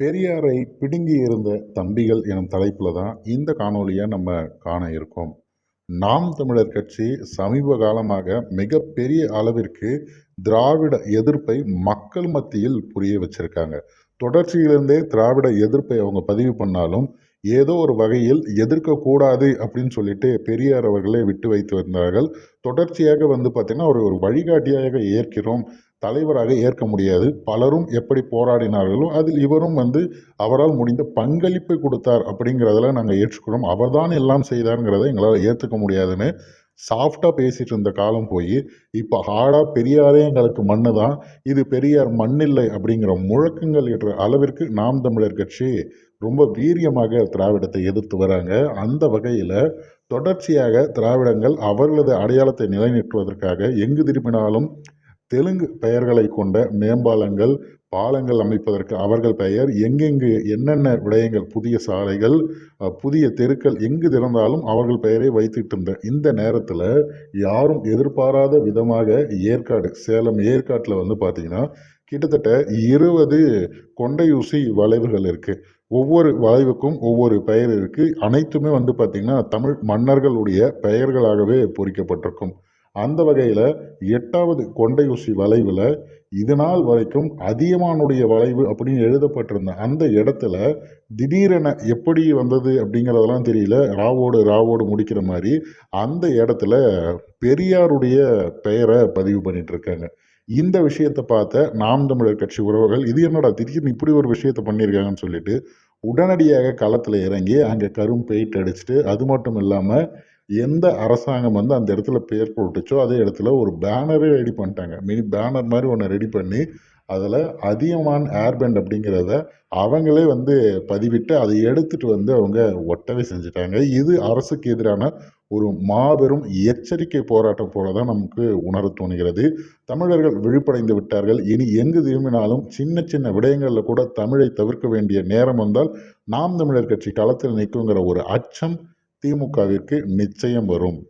பெரியாரை பிடுங்கி இருந்த தம்பிகள் எனும் தலைப்பில் தான் இந்த காணொலியை நம்ம காண இருக்கோம். நாம் தமிழர் கட்சி சமீப காலமாக மிகப்பெரிய அளவிற்கு திராவிட எதிர்ப்பை மக்கள் மத்தியில் புரிய வச்சிருக்காங்க. தொடர்ச்சியிலிருந்தே திராவிட எதிர்ப்பை அவங்க பதிவு பண்ணாலும் ஏதோ ஒரு வகையில் எதிர்க்கக்கூடாது அப்படின்னு சொல்லிட்டு பெரியார் அவர்களே விட்டு வைத்து வந்தார்கள். தொடர்ச்சியாக வந்து பார்த்திங்கன்னா ஒரு ஒரு வழிகாட்டியாக ஏற்கிறோம். தலைவராக ஏற்க முடியாது. பலரும் எப்படி போராடினார்களோ அதில் இவரும் வந்து அவரால் முடிந்த பங்களிப்பை கொடுத்தார் அப்படிங்கிறதெல்லாம் நாங்கள் ஏற்றுக்கிறோம். அவர்தான் எல்லாம் செய்தாருங்கிறத எங்களால் ஏற்றுக்க முடியாதுன்னு சாஃப்டாக பேசிட்டு இருந்த காலம் போய் இப்போ ஹார்டாக பெரியாரே எங்களுக்கு மண்ணு தான் இது பெரியார் மண்ணில்லை அப்படிங்கிற முழக்கங்கள் என்ற அளவிற்கு நாம் தமிழர் கட்சி ரொம்ப வீரியமாக திராவிடத்தை எதிர்த்து வராங்க. அந்த வகையில் தொடர்ச்சியாக திராவிடங்கள் அவர்களது அடையாளத்தை நிலைநிறுத்துவதற்காக எங்கு திரும்பினாலும் தெலுங்கு பெயர்களை கொண்ட மேம்பாலங்கள் பாலங்கள் அமைப்பதற்கு அவர்கள் பெயர் எங்கெங்கு என்னென்ன விடயங்கள் புதிய சாலைகள் புதிய தெருக்கள் எங்கு திறந்தாலும் அவர்கள் பெயரை வைத்துட்டு இருந்த இந்த நேரத்தில் யாரும் எதிர்பாராத விதமாக ஏற்காடு சேலம் ஏற்காட்டில் வந்து பார்த்தீங்கன்னா கிட்டத்தட்ட இருபது கொண்டையூசி வளைவுகள் இருக்குது ஒவ்வொரு வளைவுக்கும் ஒவ்வொரு பெயர் இருக்குது அனைத்துமே வந்து பார்த்திங்கன்னா தமிழ் மன்னர்களுடைய பெயர்களாகவே பொறிக்கப்பட்டிருக்கும். அந்த வகையில் எட்டாவது கொண்டையூசி வளைவில் இது நாள் வரைக்கும் அதியமானுடைய வளைவு அப்படின்னு எழுதப்பட்டிருந்த அந்த இடத்துல திடீரென எப்படி வந்தது அப்படிங்கிறதெல்லாம் தெரியல. ராவோடு ராவோடு முடிக்கிற மாதிரி அந்த இடத்துல பெரியாருடைய பெயரை பதிவு பண்ணிட்டு இருக்காங்க இந்த விஷயத்தை பார்த்த நாம் தமிழர் கட்சி உறவுகள் இது என்னடா திடீர்னு இப்படி ஒரு விஷயத்த பண்ணியிருக்காங்கன்னு சொல்லிட்டு உடனடியாக களத்தில் இறங்கி அங்கே கரும் பெயிண்ட் அடிச்சுட்டு அது மட்டும் இல்லாமல் எந்த அரசாங்கம் வந்து அந்த இடத்துல பேர் போட்டுச்சோ அதே இடத்துல ஒரு பேனரே ரெடி பண்ணிட்டாங்க. மினி பேனர் மாதிரி ஒன்று ரெடி பண்ணி அதில் அதியமான் ஏர்பேண்ட் அப்படிங்கிறத அவங்களே வந்து பதிவிட்டு அதை எடுத்துகிட்டு வந்து அவங்க ஒட்டவே செஞ்சுட்டாங்க. இது அரசுக்கு எதிரான ஒரு மாபெரும் எச்சரிக்கை போராட்டம் போல தான் நமக்கு உணர தோணுகிறது. தமிழர்கள் விழிப்படைந்து விட்டார்கள். இனி எங்கு திரும்பினாலும் சின்ன சின்ன விடயங்களில் கூட தமிழை தவிர்க்க வேண்டிய நேரம் வந்தால் நாம் தமிழர் கட்சி களத்தில் நிற்குங்கிற ஒரு அச்சம் திமுகவிற்கு நிச்சயம் வரும்.